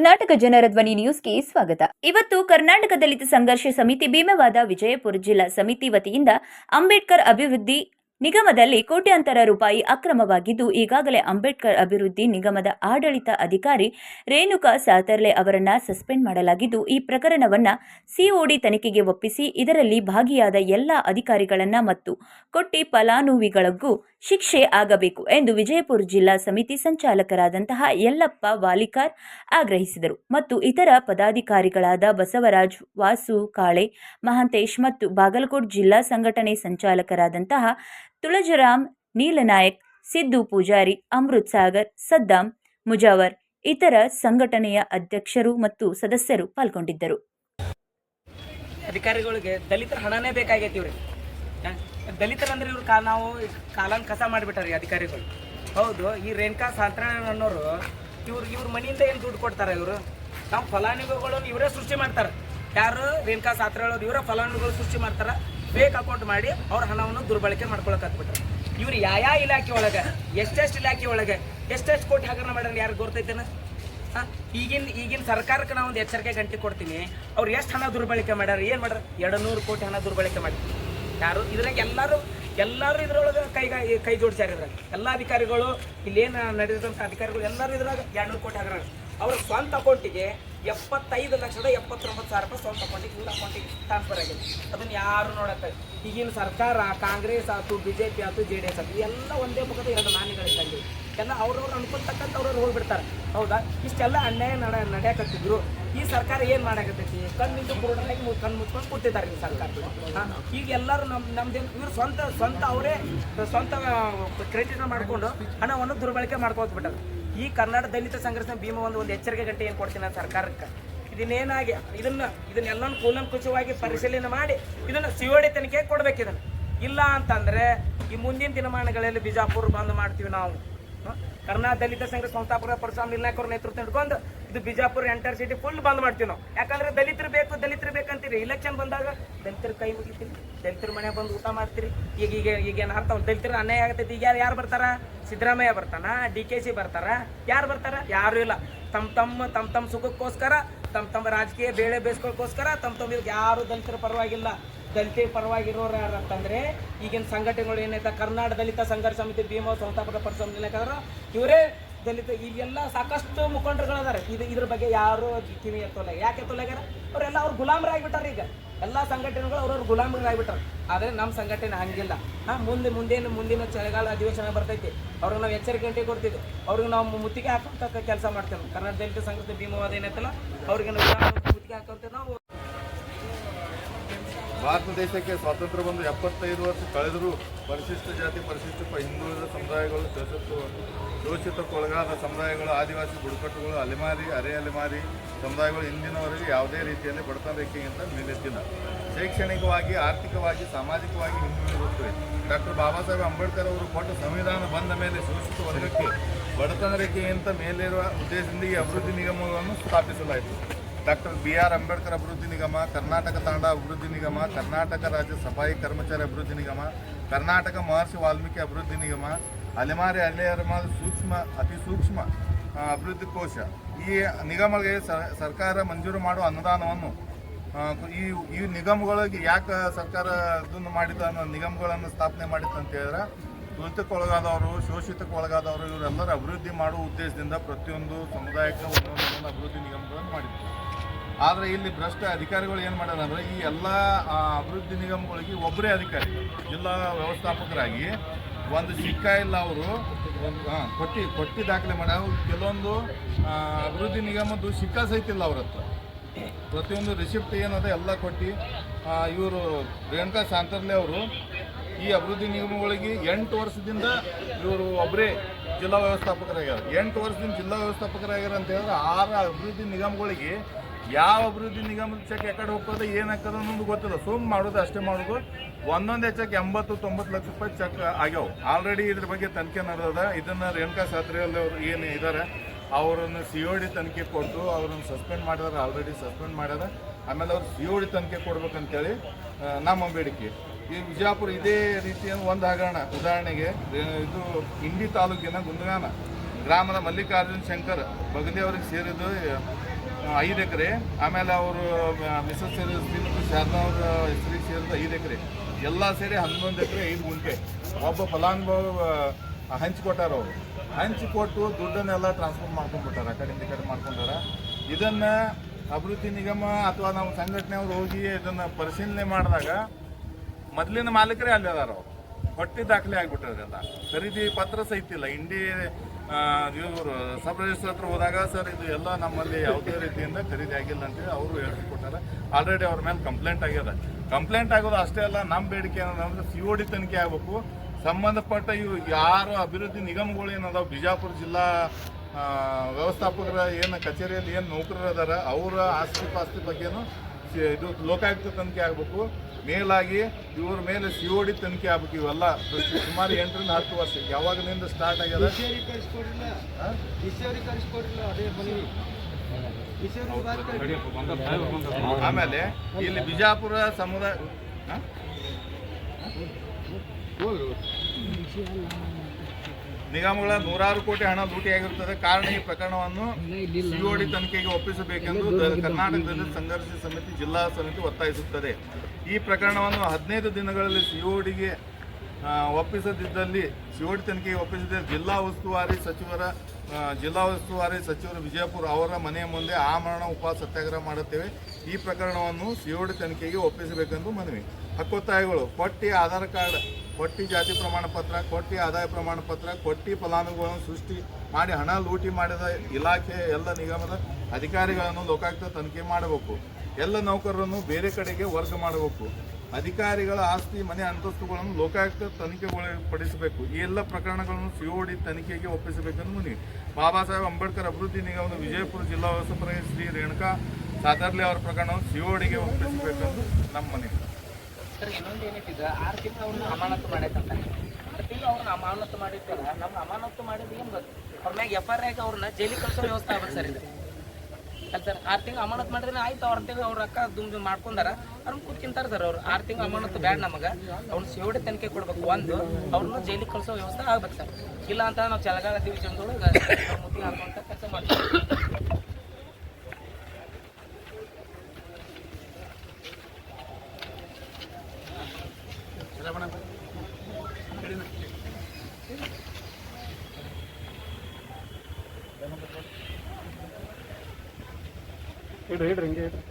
ಕರ್ನಾಟಕ ಜನರ ಧ್ವನಿ ನ್ಯೂಸ್ಗೆ ಸ್ವಾಗತ. ಇವತ್ತು ಕರ್ನಾಟಕ ದಲಿತ ಸಂಘರ್ಷ ಸಮಿತಿ ಭೀಮವಾದ ವಿಜಯಪುರ ಜಿಲ್ಲಾ ಸಮಿತಿ ವತಿಯಿಂದ ಅಂಬೇಡ್ಕರ್ ಅಭಿವೃದ್ಧಿ ನಿಗಮದಲ್ಲಿ ಕೋಟ್ಯಾಂತರ ರೂಪಾಯಿ ಅಕ್ರಮವಾಗಿದ್ದು, ಈಗಾಗಲೇ ಅಂಬೇಡ್ಕರ್ ಅಭಿವೃದ್ಧಿ ನಿಗಮದ ಆಡಳಿತ ಅಧಿಕಾರಿ ರೇಣುಕಾ ಸಾತರ್ಲೆ ಅವರನ್ನ ಸಸ್ಪೆಂಡ್ ಮಾಡಲಾಗಿದ್ದು, ಈ ಪ್ರಕರಣವನ್ನ ಸಿಒಡಿ ತನಿಖೆಗೆ ಒಪ್ಪಿಸಿ, ಇದರಲ್ಲಿ ಭಾಗಿಯಾದ ಎಲ್ಲ ಅಧಿಕಾರಿಗಳನ್ನ ಮತ್ತು ಕೊಟ್ಟಿ ಫಲಾನುವಿಗಳಿಗೂ ಶಿಕ್ಷೆ ಆಗಬೇಕು ಎಂದು ವಿಜಯಪುರ ಜಿಲ್ಲಾ ಸಮಿತಿ ಸಂಚಾಲಕರಾದಂತಹ ಯಲ್ಲಪ್ಪ ವಾಲಿಕಾರ್ ಆಗ್ರಹಿಸಿದರು. ಮತ್ತು ಇತರ ಪದಾಧಿಕಾರಿಗಳಾದ ಬಸವರಾಜ್, ವಾಸು ಕಾಳೆ, ಮಹಾಂತೇಶ್ ಮತ್ತು ಬಾಗಲಕೋಟ್ ಜಿಲ್ಲಾ ಸಂಘಟನೆ ಸಂಚಾಲಕರಾದಂತಹ ತುಳಜರಾಮ್, ನೀಲನಾಯಕ್, ಸಿದ್ದು ಪೂಜಾರಿ, ಅಮೃತ್ ಸಾಗರ್ ಸದ್ದಾಂ ಮುಜಾವರ್ ಇತರ ಸಂಘಟನೆಯ ಅಧ್ಯಕ್ಷರು ಮತ್ತು ಸದಸ್ಯರು ಪಾಲ್ಗೊಂಡಿದ್ದರು. ಅಧಿಕಾರಿಗಳಿಗೆ ದಲಿತರ ಹಣನೇ ಬೇಕಾಗೈತಿ ಇವ್ರಿ ಹಾ? ದಲಿತರಂದ್ರೆ ಇವ್ರು ಕಾ, ನಾವು ಕಾಲನ್ ಕಸ ಮಾಡಿಬಿಟ್ಟಾರೆ ಅಧಿಕಾರಿಗಳು. ಹೌದು, ಈ ರೇಣುಕಾ ಅನ್ನೋರು ಇವ್ರು, ಇವ್ರ ಮನೆಯಿಂದ ಏನು ದುಡ್ಡು ಕೊಡ್ತಾರೆ ಇವರು? ನಾವು ಫಲಾನುಭವಿಗಳನ್ನು ಇವರೇ ಸೃಷ್ಟಿ ಮಾಡ್ತಾರೆ. ಯಾರು ರೇಣುಕಾ ಸಾತ್ರ ಇವರೇ ಫಲಾನುಭವಿಗಳು ಸೃಷ್ಟಿ ಮಾಡ್ತಾರೆ? ಫೇಕ್ ಅಕೌಂಟ್ ಮಾಡಿ ಅವ್ರ ಹಣವನ್ನು ದುರ್ಬಳಕೆ ಮಾಡ್ಕೊಳಕ್ ಹತ್ಬಿಟ್ರೆ ಇವ್ರು ಯಾವ ಇಲಾಖೆ ಒಳಗೆ ಎಷ್ಟೆಷ್ಟು ಇಲಾಖೆ ಒಳಗೆ ಎಷ್ಟೆಷ್ಟು ಕೋಟಿ ಹಗರಣ ಮಾಡ್ಯಾರ ಯಾರು ಗೊತ್ತೈತೇನ? ಈಗಿನ ಈಗಿನ ಸರ್ಕಾರಕ್ಕೆ ನಾವು ಒಂದು ಎಚ್ಚರಿಕೆ ಗಂಟೆ ಕೊಡ್ತೀನಿ, ಅವ್ರು ಎಷ್ಟು ಹಣ ದುರ್ಬಳಕೆ ಮಾಡ್ಯಾರ, ಏನು ಮಾಡ್ಯಾರ? ಎರಡು ನೂರು ಕೋಟಿ ಹಣ ದುರ್ಬಳಕೆ ಮಾಡಿ. ಯಾರು? ಇದ್ರಾಗ ಎಲ್ಲರೂ ಎಲ್ಲರೂ ಇದ್ರೊಳಗೆ ಕೈ ಕೈ ಜೋಡಿಸ್ಯಾರ ಇದ್ರಾಗ. ಎಲ್ಲ ಅಧಿಕಾರಿಗಳು, ಇಲ್ಲೇನು ನಡೆದಂಥ ಅಧಿಕಾರಿಗಳು ಎಲ್ಲರೂ ಇದ್ರಾಗ ಎರಡು ನೂರು ಕೋಟಿ ಹಾಕ್ಯಾರ ಅವ್ರ ಸ್ವಂತ ಅಕೌಂಟಿಗೆ ಎಪ್ಪತ್ತೈದು ಲಕ್ಷದ ಎಪ್ಪತ್ತೊಂಬತ್ತು ಸಾವಿರ ರೂಪಾಯಿ ಸ್ವಂತ ಅಕೌಂಟಿಗೆ ಇವ್ರ ಅಕೌಂಟಿಗೆ ಟ್ರಾನ್ಸ್ಫರ್ ಆಗಿದೆ. ಅದನ್ನು ಯಾರು ನೋಡತ್ತೆ? ಈಗಿನ ಸರ್ಕಾರ, ಕಾಂಗ್ರೆಸ್ ಆಯ್ತು ಬಿ ಜೆ ಪಿ ಆಯ್ತು, ಜೆ ಡಿ ಎಸ್ ಆಯ್ತು, ಎಲ್ಲ ಒಂದೇ ಮುಖದ ಎರಡು ನಾನಿಗಳಿದ್ದಂಗೆ ಎಲ್ಲ ಅವ್ರವ್ರು ಅನ್ಕೊಂತಕ್ಕಂಥ ಅವ್ರವ್ರು ಹೋಗ್ಬಿಡ್ತಾರೆ. ಹೌದಾ? ಇಷ್ಟೆಲ್ಲ ಅನ್ಯಾಯ ನಡ, ನಡೆಯಕತ್ತಿದ್ರು. ಈ ಸರ್ಕಾರ ಏನು ಮಾಡಾಕತ್ತೈತಿ? ಕಣ್ಣಿಂದು ಕುರುಡನಾಗಿ ಮು, ಕಣ್ಣು ಮುಚ್ಕೊಂಡು ಕೂತಿದ್ದಾರೆ ಈ ಸರ್ಕಾರ? ಈಗ ಎಲ್ಲರೂ ನಮ್ಮ ನಮ್ದೇನು, ಇವ್ರು ಸ್ವಂತ ಸ್ವಂತ ಅವರೇ, ಸ್ವಂತ ಕ್ರೆಡಿಟ್ ಮಾಡ್ಕೊಂಡು ಹಣವನ್ನು ದುರ್ಬಳಕೆ ಮಾಡ್ಕೋತ ಬಿಟ್ಟಾರೆ ಈ ಕರ್ನಾಟಕ ದಲಿತ ಸಂಘರ್ಷ ಭೀಮ ಒಂದು ಒಂದು ಎಚ್ಚರಿಕೆ ಗಂಟೆ ಏನು ಕೊಡ್ತೀನಿ ನಾನು ಸರ್ಕಾರಕ್ಕೆ? ಇದನ್ನೇನಾಗಿ, ಇದನ್ನ, ಇದನ್ನೆಲ್ಲನೂ ಕೂಲಂಕುಷವಾಗಿ ಪರಿಶೀಲನೆ ಮಾಡಿ, ಇದನ್ನು ಸಿಒಡಿ ತನಿಖೆ ಕೊಡ್ಬೇಕು ಇದನ್ನು. ಇಲ್ಲ ಅಂತಂದ್ರೆ ಈ ಮುಂದಿನ ದಿನಮಾನಗಳಲ್ಲಿ ಬಿಜಾಪುರ ಬಂದ್ ಮಾಡ್ತೀವಿ ನಾವು? ಕರ್ನಾಟಕ ದಲಿತ ಸಂಘ ಸಂಸ್ಥಾಪಕ ಪರಶುರಾಮ್ ನಿರ್ಣಾಯಕರ ನೇತೃತ್ವ ಹಿಡ್ಕೊಂಡು ಇದು ಬಿಜಾಪುರ ಎಂಟರ್ ಸಿಟಿ ಫುಲ್ ಬಂದ್ ಮಾಡ್ತೀವಿ ನಾವು. ಯಾಕಂದ್ರೆ ದಲಿತರು ಬೇಕು, ದಲಿತರು ಬೇಕಂತೀರಿ. ಇಲೆಕ್ಷನ್ ಬಂದಾಗ ದಲಿತರ ಕೈ ಮುಗಿತೀರಿ ದಲಿತರ ಮನೆ ಬಂದು ಊಟ ಮಾಡ್ತೀರಿ. ಈಗ ಈಗ ಈಗ ಏನು ಅರ್ಥ ದಲಿತರ ಅನ್ಯಾಯ ಆಗತೈತಿ. ಈಗ ಯಾರು ಯಾರು ಬರ್ತಾರ? ಸಿದ್ದರಾಮಯ್ಯ ಬರ್ತಾನ? ಡಿ ಕೆ ಸಿ ಬರ್ತಾರ? ಯಾರು ಬರ್ತಾರ? ಯಾರು ಇಲ್ಲ. ತಮ್ಮ ತಮ್ಮ ತಮ್ಮ ತಮ್ಮ ಸುಖಕ್ಕೋಸ್ಕರ ತಮ್ಮ ತಮ್ಮ ರಾಜಕೀಯ ಬೇಳೆ ಬೇಸ್ಕೊಳ್ಕೋಸ್ಕರ ತಮ್ಮ ತಮ್ಮ ಯಾರು ದಲಿತರ ಪರವಾಗಿಲ್ಲ. ದಲಿತರ ಪರವಾಗಿರೋರು ಯಾರು ಅಂತಂದ್ರೆ ಈಗಿನ ಸಂಘಟನೆಗಳು ಏನೈತೆ ಕರ್ನಾಟಕ ದಲಿತ ಸಂಘರ್ಷ ಸಮಿತಿ ಭೀಮ ಸಂಸ್ಥಾಪಕ ಪರಿಸರ ಇವರೇ ದಲಿತ ಈಗೆಲ್ಲ ಸಾಕಷ್ಟು ಮುಖಂಡರುಗಳದಾರೆ. ಇದು ಇದ್ರ ಬಗ್ಗೆ ಯಾರು ಕಿವಿ ಎತ್ತೋಲ್ಲ. ಯಾಕೆ ಎತ್ತೋಲಾಗ್ಯಾರ ಅವರೆಲ್ಲ ಅವ್ರು ಗುಲಾಮರಾಗ್ಬಿಟ್ಟಾರ ಈಗ. ಎಲ್ಲ ಸಂಘಟನೆಗಳು ಅವ್ರವ್ರ ಗುಲಾಮರಾಗ್ಬಿಟ್ಟಾರ ಆದರೆ ನಮ್ಮ ಸಂಘಟನೆ ಹಂಗಿಲ್ಲ. ಹಾಂ, ಮುಂದೆ ಮುಂದೇನು ಮುಂದಿನ ಚಳಿಗಾಲ ಅಧಿವೇಶನ ಬರ್ತೈತಿ. ಅವ್ರಿಗೆ ನಾವು ಎಚ್ಚರಿಕೆ ಗಂಟೆ ಕೊಡ್ತಿದ್ವಿ. ಅವ್ರಿಗೆ ನಾವು ಮುತ್ತಿಗೆ ಹಾಕುವಂಥ ಕೆಲಸ ಮಾಡ್ತೇವೆ. ಕರ್ನಾಟಕ ದಲಿತ ಸಂಘದ ಭೀಮವಾದ ಏನೈತಲ್ಲ, ಅವ್ರಿಗೆ ನಾವು ಮುತ್ತಿಗೆ ಹಾಕೋಂತ ನಾವು ಭಾರತ ದೇಶಕ್ಕೆ ಸ್ವಾತಂತ್ರ್ಯ ಬಂದು ಎಪ್ಪತ್ತೈದು ವರ್ಷ ಕಳೆದರೂ ಪರಿಶಿಷ್ಟ ಜಾತಿ, ಪರಿಶಿಷ್ಟ ಹಿಂದುಳಿದ ಸಮುದಾಯಗಳು ಶೋಷಿತ ಶೋಷಿತಕ್ಕೊಳಗಾದ ಸಮುದಾಯಗಳು, ಆದಿವಾಸಿ ಬುಡಕಟ್ಟುಗಳು, ಅಲೆಮಾರಿ, ಅರೆ ಅಲೆಮಾರಿ ಸಮುದಾಯಗಳು ಇಂದಿನವರೆಗೆ ಯಾವುದೇ ರೀತಿಯಲ್ಲಿ ಬಡತನ ರೇಖೆಗಿಂತ ಮೇಲೆತ್ತಿಲ್ಲ. ಶೈಕ್ಷಣಿಕವಾಗಿ, ಆರ್ಥಿಕವಾಗಿ, ಸಾಮಾಜಿಕವಾಗಿ ಹಿಂದುಳಿದಿರುತ್ತವೆ ಡಾಕ್ಟರ್ ಬಾಬಾ ಸಾಹೇಬ್ ಅಂಬೇಡ್ಕರ್ ಅವರು ಕೊಟ್ಟ ಸಂವಿಧಾನ ಬಂದ ಮೇಲೆ ಶೋಷಿತ ವರ್ಗಕ್ಕೆ ಬಡತನ ರೇಖೆಗಿಂತ ಮೇಲಿರುವ ಉದ್ದೇಶದಿಂದ ಈ ಅಭಿವೃದ್ಧಿ ನಿಗಮಗಳನ್ನು ಸ್ಥಾಪಿಸಲಾಯಿತು. ಡಾಕ್ಟರ್ ಬಿ ಆರ್ ಅಂಬೇಡ್ಕರ್ ಅಭಿವೃದ್ಧಿ ನಿಗಮ, ಕರ್ನಾಟಕ ತಾಂಡ ಅಭಿವೃದ್ಧಿ ನಿಗಮ, ಕರ್ನಾಟಕ ರಾಜ್ಯ ಸಫಾಯಿ ಕರ್ಮಚಾರಿ ಅಭಿವೃದ್ಧಿ ನಿಗಮ, ಕರ್ನಾಟಕ ಮಹರ್ಷಿ ವಾಲ್ಮೀಕಿ ಅಭಿವೃದ್ಧಿ ನಿಗಮ, ಅಲೆಮಾರಿ ಅಲೆಯರಮಾದ ಸೂಕ್ಷ್ಮ, ಅತಿ ಸೂಕ್ಷ್ಮ ಅಭಿವೃದ್ಧಿ ಕೋಶ. ಈ ನಿಗಮಗಳಿಗೆ ಸ- ಸರ್ಕಾರ ಮಂಜೂರು ಮಾಡುವ ಅನುದಾನವನ್ನು ಈ ಈ ನಿಗಮಗಳಿಗೆ ಯಾಕೆ ಸರ್ಕಾರ ಇದನ್ನು ಮಾಡಿದ ಅನ್ನೋ ನಿಗಮಗಳನ್ನು ಸ್ಥಾಪನೆ ಮಾಡಿತ್ತು ಅಂತ ಹೇಳಿದ್ರೆ ತುಳಿತಕ್ಕೊಳಗಾದವರು ಶೋಷಿತಕ್ಕೊಳಗಾದವರು, ಇವರೆಲ್ಲರೂ ಅಭಿವೃದ್ಧಿ ಮಾಡುವ ಉದ್ದೇಶದಿಂದ ಪ್ರತಿಯೊಂದು ಸಮುದಾಯಕ್ಕೆ ಒಂದೊಂದು ಅಭಿವೃದ್ಧಿ ನಿಗಮಗಳನ್ನು ಮಾಡಿದ್ರು. ಆದರೆ ಇಲ್ಲಿ ಭ್ರಷ್ಟ ಅಧಿಕಾರಿಗಳು ಏನು ಮಾಡ್ಯಾರ ಅಂದರೆ, ಈ ಎಲ್ಲ ಅಭಿವೃದ್ಧಿ ನಿಗಮಗಳಿಗೆ ಒಬ್ಬರೇ ಅಧಿಕಾರಿ, ಜಿಲ್ಲಾ ವ್ಯವಸ್ಥಾಪಕರಾಗಿ ಒಂದು ಸಿಕ್ಕ ಇಲ್ಲ ಅವರು ಹಾಂ, ಕೊಟ್ಟಿ ಕೊಟ್ಟಿ ದಾಖಲೆ ಮಾಡ್ಯಾವ ಕೆಲವೊಂದು ಅಭಿವೃದ್ಧಿ ನಿಗಮದ್ದು ಸಿಕ್ಕ ಸಹಿತ ಇಲ್ಲ ಅವ್ರ ಹತ್ರ. ಪ್ರತಿಯೊಂದು ರಿಸಿಪ್ಟ್ ಏನದ ಎಲ್ಲ ಕೊಟ್ಟು ಇವರು ರೇಣುಕಾ ಶಾಂತರ್ಲೆ ಅವರು ಈ ಅಭಿವೃದ್ಧಿ ನಿಗಮಗಳಿಗೆ ಎಂಟು ವರ್ಷದಿಂದ ಇವರು ಒಬ್ಬರೇ ಜಿಲ್ಲಾ ವ್ಯವಸ್ಥಾಪಕರಾಗ್ಯಾರ. ಎಂಟು ವರ್ಷದಿಂದ ಜಿಲ್ಲಾ ವ್ಯವಸ್ಥಾಪಕರಾಗ್ಯಾರ ಅಂತ ಹೇಳಿದ್ರೆ ಆರು ಅಭಿವೃದ್ಧಿ ನಿಗಮಗಳಿಗೆ ಯಾವ ಅಭಿವೃದ್ಧಿ ನಿಗಮದ ಚೆಕ್ ಯಾಕಡೆ ಹೋಗ್ತದೆ, ಏನು ಹಾಕೋದು ಅನ್ನೋದು ಗೊತ್ತಿಲ್ಲ. ಸುಮ್ ಮಾಡೋದು ಅಷ್ಟೇ ಮಾಡೋದು. ಒಂದೊಂದೇ ಚೆಕ್ ಎಂಬತ್ತು, ತೊಂಬತ್ತು ಲಕ್ಷ ರೂಪಾಯಿ ಚೆಕ್ ಆಗ್ಯಾವ. ಆಲ್ರೆಡಿ ಇದ್ರ ಬಗ್ಗೆ ತನಿಖೆ ನಡೆದದ. ಇದನ್ನು ರೇಣುಕಾ ಸಾತ್ರಿಯಲ್ಲಿ ಅವರು ಏನು ಇದ್ದಾರೆ ಅವರನ್ನು ಸಿ ಒ ಡಿ ತನಿಖೆ ಕೊಟ್ಟು ಅವ್ರನ್ನ ಸಸ್ಪೆಂಡ್ ಮಾಡಿದಾರೆ ಆಲ್ರೆಡಿ ಸಸ್ಪೆಂಡ್ ಮಾಡ್ಯಾರ. ಆಮೇಲೆ ಅವ್ರು ಸಿ ಒ ಡಿ ತನಿಖೆ ಕೊಡ್ಬೇಕಂತೇಳಿ ನಮ್ಮ ಬೇಡಿಕೆ ಈ ವಿಜಯಪುರ ಇದೇ ರೀತಿಯ ಒಂದು ಹಗರಣ. ಉದಾಹರಣೆಗೆ, ಇದು ಇಂಡಿ ತಾಲೂಕಿನ ಗುಂದಗಾನ, ಗ್ರಾಮದ ಮಲ್ಲಿಕಾರ್ಜುನ್ ಶಂಕರ್, ಬಗದಿ ಅವರಿಗೆ ಸೇರಿದ್ದು ಐದು ಎಕರೆ. ಆಮೇಲೆ ಅವರು ಮಿಸಸ್ ಸೇರಿ ಶ್ರೀಮತಿ ಶಾರದಾ ಅವರ ಹೆಸರಿಗೆ ಸೇರಿದ ಐದು ಎಕರೆ. ಎಲ್ಲ ಸೇರಿ ಹನ್ನೊಂದು ಎಕರೆ ಐದು ಗುಂಟೆ ಒಬ್ಬ ಫಲಾನುಭವಿ ಹಂಚಿಕೊಟ್ಟಾರ ಅವರು. ಹಂಚಿಕೊಟ್ಟು ದುಡ್ಡನ್ನೆಲ್ಲ ಟ್ರಾನ್ಸ್ಫರ್ ಮಾಡ್ಕೊಂಡ್ಬಿಟ್ಟಾರ, ಆ ಕಡೆಯಿಂದ ಕಡೆ ಮಾಡ್ಕೊಂಡಾರ. ಇದನ್ನು ಅಭಿವೃದ್ಧಿ ನಿಗಮ ಅಥವಾ ನಮ್ಮ ಸಂಘಟನೆಯವರು ಹೋಗಿ ಇದನ್ನು ಪರಿಶೀಲನೆ ಮಾಡಿದಾಗ ಮೊದಲಿನ ಮಾಲೀಕರೇ ಅಲ್ಲಿ ಅದಾರ ಅವರು. ಹೊಟ್ಟಿ ದಾಖಲೆ ಅಂತ. ಖರೀದಿ ಪತ್ರ ಸಹಿತ ಇಲ್ಲ. ಇಂಡಿ ಇವರು ಸಬ್ ರಿಜಿಸ್ಟರ್ ಹತ್ರ ಹೋದಾಗ, ಸರ್, ಇದು ಎಲ್ಲ ನಮ್ಮಲ್ಲಿ ಯಾವುದೇ ರೀತಿಯಿಂದ ಖರೀದಿ ಆಗಿಲ್ಲ ಅಂತೇಳಿ ಅವರು ಹೇಳ್ಕೊಟ್ಟಾರ ಆಲ್ರೆಡಿ ಅವ್ರ ಮೇಲೆ ಕಂಪ್ಲೇಂಟ್ ಆಗ್ಯದ. ಕಂಪ್ಲೇಂಟ್ ಆಗೋದು ಅಷ್ಟೇ ಅಲ್ಲ ನಮ್ಮ ಬೇಡಿಕೆ ಏನಂದ್ರೆ ಸಿ ಒ ಡಿ ತನಿಖೆ ಆಗಬೇಕು. ಸಂಬಂಧಪಟ್ಟ ಇವು ಯಾರು ಅಭಿವೃದ್ಧಿ ನಿಗಮಗಳು ಏನದಾವ, ಬಿಜಾಪುರ ಜಿಲ್ಲಾ ವ್ಯವಸ್ಥಾಪಕರ, ಏನು ಕಚೇರಿಯಲ್ಲಿ ಏನು ನೌಕರರು ಅದಾರ ಅವರ ಆಸ್ತಿ ಪಾಸ್ತಿ ಬಗ್ಗೆನೂ ಇದು ಲೋಕಾಯುಕ್ತ ತನಿಖೆ ಆಗಬೇಕು. ಮೇಲಾಗಿ ಇವ್ರ ಮೇಲೆ ಸಿ ಒ ಡಿ ತನಿಖೆ ಆಗ್ಬೇಕು ಇವೆಲ್ಲ. ಸುಮಾರು ಎಂಟರಿಂದ ಹತ್ತು ವರ್ಷ. ಯಾವಾಗಲಿಂದ ಸ್ಟಾರ್ಟ್ ಆಗ್ಯದ? ಆಮೇಲೆ ಇಲ್ಲಿ ಬಿಜಾಪುರ ಸಮುದಾಯ? ನಿಗಮಗಳ ನೂರಾರು ಕೋಟಿ ಹಣ ಲೂಟಿಯಾಗಿರುತ್ತದೆ. ಕಾರಣ ಈ ಪ್ರಕರಣವನ್ನು ಸಿಒಡಿ ತನಿಖೆಗೆ ಒಪ್ಪಿಸಬೇಕೆಂದು ಕರ್ನಾಟಕದಲ್ಲಿ ಸಂಘರ್ಷ ಸಮಿತಿ, ಜಿಲ್ಲಾ ಸಮಿತಿ ಒತ್ತಾಯಿಸುತ್ತದೆ. ಈ ಪ್ರಕರಣವನ್ನು ಹದಿನೈದು ದಿನಗಳಲ್ಲಿ ಸಿಒಡಿಗೆ ಒಪ್ಪಿಸದಿದ್ದಲ್ಲಿ, ಸಿಒಡಿ ತನಿಖೆಗೆ ಒಪ್ಪಿಸದೆ ಜಿಲ್ಲಾ ಉಸ್ತುವಾರಿ ಸಚಿವರ ಜಿಲ್ಲಾ ಉಸ್ತುವಾರಿ ಸಚಿವರು ವಿಜಯಪುರ ಅವರ ಮನೆಯ ಮುಂದೆ ಆಮರಣ ಉಪ ಸತ್ಯಾಗ್ರಹ ಮಾಡುತ್ತೇವೆ. ಈ ಪ್ರಕರಣವನ್ನು ಸಿಒಡಿ ತನಿಖೆಗೆ ಒಪ್ಪಿಸಬೇಕೆಂದು ಮನವಿ. ಹಕ್ಕೊತ್ತಾಯಗಳು, ಪಟ್ಟಿ, ಆಧಾರ್ ಕಾರ್ಡ್ ಕೊಟ್ಟಿ ಜಾತಿ ಪ್ರಮಾಣ ಪತ್ರ, ಕೊಟ್ಟಿ ಆದಾಯ ಪ್ರಮಾಣ ಪತ್ರ, ಕೊಟ್ಟಿ ಫಲಾನುಭವಿಗಳನ್ನು ಸೃಷ್ಟಿ ಮಾಡಿ ಹಣ ಲೂಟಿ ಮಾಡಿದ ಇಲಾಖೆ, ಎಲ್ಲ ನಿಗಮದ ಅಧಿಕಾರಿಗಳನ್ನು ಲೋಕಾಯುಕ್ತ ತನಿಖೆ ಮಾಡಬೇಕು. ಎಲ್ಲ ನೌಕರರನ್ನು ಬೇರೆ ಕಡೆಗೆ ವರ್ಗ ಮಾಡಬೇಕು. ಅಧಿಕಾರಿಗಳ ಆಸ್ತಿ, ಮನೆ ಅಂತಸ್ತುಗಳನ್ನು ಲೋಕಾಯುಕ್ತ ತನಿಖೆಗೊಳಪಡಿಸಬೇಕು. ಈ ಎಲ್ಲ ಪ್ರಕರಣಗಳನ್ನು ಸಿಒಡಿ ತನಿಖೆಗೆ ಒಪ್ಪಿಸಬೇಕೆಂದು ಮುನಿ ಬಾಬಾ ಸಾಹೇಬ್ ಅಂಬೇಡ್ಕರ್ ಅಭಿವೃದ್ಧಿ ನಿಗಮದ ವಿಜಯಪುರ ಜಿಲ್ಲಾ ವ್ಯವಸ್ಥಾಪಕ ಶ್ರೀ ರೇಣುಕಾ ಸಾದರ್ಲಿ ಅವರ ಪ್ರಕರಣವನ್ನು ಸಿಒಡಿಗೆ ಒಪ್ಪಿಸಬೇಕೆಂದು ನಮ್ಮ ಮನವಿ. ಸರ್, ಇನ್ನೊಂದು ಏನೈತಿದ ಆರು ತಿಂಗಳು ಅವ್ರನ್ನ ಅಮಾನತು ಮಾಡೈತಂತ ಆರು ತಿಂಗಳು ಅವ್ರನ್ನ ಅಮಾನತು ಮಾಡಿದ್ದಲ್ಲ ನಮ್ಮ ಅಮಾನತು ಮಾಡಿದ್ದು ಏನು ಗೊತ್ತು? ಅವ್ರ ಮ್ಯಾಗ ಎಫ್ ಐ ಆಗಿ ಅವ್ರನ್ನ ಜೈಲಿಗೆ ಕಳ್ಸೋ ವ್ಯವಸ್ಥೆ ಆಗ್ಬೇಕು ಸರ್ ಇದು. ಅಲ್ಲ ಸರ್, ಆರು ತಿಂಗಳು ಅಮಾನತು ಮಾಡಿದ್ರೆ ಆಯ್ತು, ಅವ್ರ ತಿಂಗಳು ಅವ್ರ ಅಕ್ಕ ದುಮ್ ದುಮ್ ಮಾಡ್ಕೊಂಡಾರ ಅವ್ರನ್ನ ಕೂತ್ಕಿಂತಾರ ಸರ್ ಅವ್ರು. ಆರು ತಿಂಗಳು ಅಮಾನತು ಬ್ಯಾಡ ನಮಗೆ. ಅವ್ನ ಸೇವಡೆ ತನಿಖೆ ಕೊಡ್ಬೇಕು. ಒಂದು, ಅವ್ರನ್ನ ಜೈಲಿಗೆ ಕಳ್ಸೋ ವ್ಯವಸ್ಥೆ ಆಗ್ಬೇಕು ಸರ್. ಇಲ್ಲ ಅಂತ ನಾವು ಚಲಗಾಲ ಡಿವಿಷನ್ದೊಳಗೆ ಮುದ್ದೆ ಹಾಕುವಂಥ ಕೆಲಸ ಮಾಡ್ತೀವಿ. ಹೇಳ್ರಿ ಹೇಳ್ರಿ ಹಿಂಗೆ ಹೇಳ್ರಿ